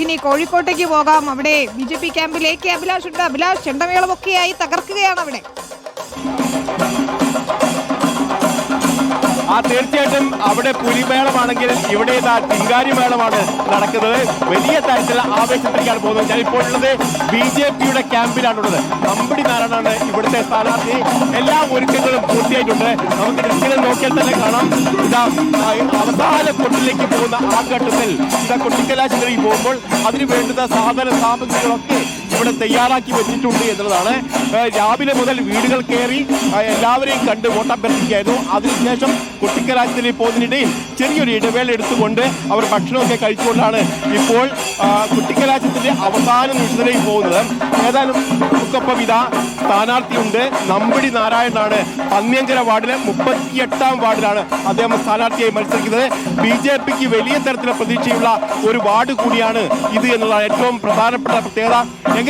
നമുക്കിനി കോഴിക്കോട്ടേക്ക് പോകാം. അവിടെ ബി ജെ പി ക്യാമ്പിൽ എ കെ അഭിലാഷ് ഉണ്ട്. അഭിലാഷ് ചെണ്ടമേളമൊക്കെയായി തകർക്കുകയാണ് അവിടെ. തീർച്ചയായിട്ടും അവിടെ പുലിമേളമാണെങ്കിൽ ഇവിടെ ഇതാ ചിങ്കാരി മേളമാണ് നടക്കുന്നത്. വലിയ തരത്തിലുള്ള ആവേശത്തിലേക്കാണ് പോകുന്നത്. ഞാൻ ഇപ്പോൾ ഉള്ളത് ബി ജെ പിയുടെ ക്യാമ്പിലാണുള്ളത്. നമ്പടി നാരായണാണ് ഇവിടുത്തെ സ്ഥാനാർത്ഥി. എല്ലാ ഒരുക്കങ്ങളും പൂർത്തിയായിട്ടുണ്ട്. നമുക്ക് ദൃശ്യങ്ങൾ നോക്കിയാൽ തന്നെ കാണാം. ഇതാ ആ, അവസാന കൊട്ടിലേക്ക് പോകുന്ന ആ ഘട്ടത്തിൽ ഇതാ കൊട്ടിക്കലാശങ്ങളിൽ പോകുമ്പോൾ അതിന് വേണ്ടുന്ന സാധന സാമഗ്രികളൊക്കെ ഇവിടെ തയ്യാറാക്കി വെച്ചിട്ടുണ്ട് എന്നുള്ളതാണ്. രാവിലെ മുതൽ വീടുകൾ കയറി എല്ലാവരെയും കണ്ട് വോട്ടഭ്യർത്ഥിക്കായിരുന്നു അതിനുശേഷം കുട്ടിക്കലാശത്തിൽ പോകുന്നതിനിടയിൽ ചെറിയൊരു ഇടവേള എടുത്തുകൊണ്ട് അവർ ഭക്ഷണമൊക്കെ കഴിച്ചുകൊണ്ടാണ് ഇപ്പോൾ കുട്ടിക്കലാശത്തിന്റെ അവസാന നിമിഷത്തിലേക്ക് പോകുന്നത്. ഏതായാലും നമുക്കൊപ്പം ഇതാ സ്ഥാനാർത്ഥിയുണ്ട്. നമ്പടി നാരായണനാണ്. പന്നിയങ്കര വാർഡിലെ മുപ്പത്തിയെട്ടാം വാർഡിലാണ് അദ്ദേഹം സ്ഥാനാർത്ഥിയായി മത്സരിക്കുന്നത്. ബി ജെ പിക്ക് വലിയ തരത്തിലുള്ള പ്രതീക്ഷയുള്ള ഒരു വാർഡ് കൂടിയാണ് ഇത് എന്നുള്ളതാണ് ഏറ്റവും പ്രധാനപ്പെട്ട പ്രത്യേകത.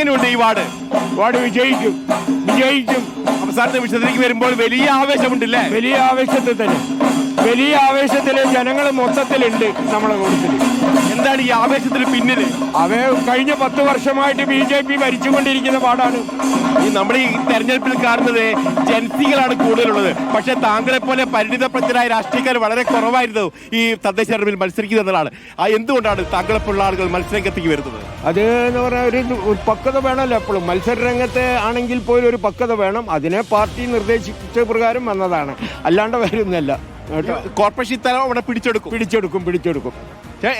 എങ്ങനെയുണ്ട് ഈ വാർഡ്? വാർഡ് വിജയിക്കും. വിജയിക്കും. അവസാന നിമിഷത്തിലേക്ക് വരുമ്പോൾ വലിയ ആവേശമുണ്ടല്ലേ? വലിയ ആവേശത്തിൽ തന്നെ. വലിയ ആവേശത്തിൽ ജനങ്ങൾ മൊത്തത്തിലുണ്ട് നമ്മളെ കൂട്ടത്തിൽ എന്താണ് ഈ ആവേശത്തിന് പിന്നിൽ അവ കഴിഞ്ഞ പത്ത് വർഷമായിട്ട് ബി ജെ പി ഭരിച്ചുകൊണ്ടിരിക്കുന്ന പാടാണ്. ഈ നമ്മൾ ഈ തെരഞ്ഞെടുപ്പിൽ കാണുന്നത് ജൻസികളാണ് കൂടുതലുള്ളത്. പക്ഷേ താങ്കളെ പോലെ പരിണിതപ്രജ്ഞരായ രാഷ്ട്രീയക്കാർ വളരെ കുറവായിരുന്നു ഈ തദ്ദേശ തെരഞ്ഞെടുപ്പിൽ മത്സരിക്കുന്ന എന്നതാണ് ആ എന്തുകൊണ്ടാണ് താങ്കളെ പോലുള്ള ആളുകൾ മത്സരരംഗത്തേക്ക് വരുന്നത്? അത് എന്ന് പറഞ്ഞാൽ ഒരു പക്വത വേണമല്ലോ എപ്പോഴും. മത്സര രംഗത്ത് ആണെങ്കിൽ പോലും ഒരു പക്വത വേണം. അതിനെ പാർട്ടി നിർദ്ദേശിച്ച പ്രകാരം വന്നതാണ്. അല്ലാണ്ട് വരുന്നല്ല കോർപ്പറേഷൻ തലം അവിടെ പിടിച്ചെടുക്കും. പിടിച്ചെടുക്കും പിടിച്ചെടുക്കും.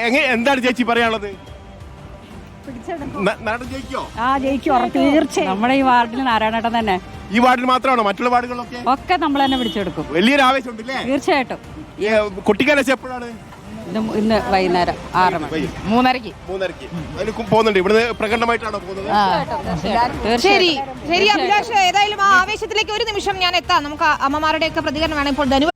എങ്ങനെ എന്താണ് ചേച്ചി പറയാനുള്ളത്? ന- നാടൻ ജയിക്കോ? ആ ജയിക്കും ഉറപ്പ് തീർച്ചയായും. നമ്മുടെ ഈ വാർഡിൽ നാരായണേട്ടൻ തന്നെ. ഈ വാർഡിൽ മാത്രമാണോ? മറ്റുള്ള വാർഡുകളിലൊക്കെ ഒക്കെ നമ്മൾ തന്നെ പിടിച്ചെടുക്കും. വലിയൊരു ആവേശമുണ്ടല്ലേ? തീർച്ചയായിട്ടും. കുട്ടിക്കാലം എപ്പോഴാണ്? ഇന്ന് വൈകുന്നേരം ആറ് മണി. മൂന്നരക്ക് മൂന്നരക്ക് പോകുന്നുണ്ട്. ഇവിടുന്ന് പ്രകടനമായിട്ടാണോ പോകുന്നത്? ശരി ശരി അഭിലാഷ്. ഏതായാലും ആ ആവേശത്തിലേക്ക് ഒരു നിമിഷം ഞാൻ എത്താം. നമുക്ക് ആ അമ്മമാരുടെയൊക്കെ പ്രതികരണമാണ് ഇപ്പോൾ ധനു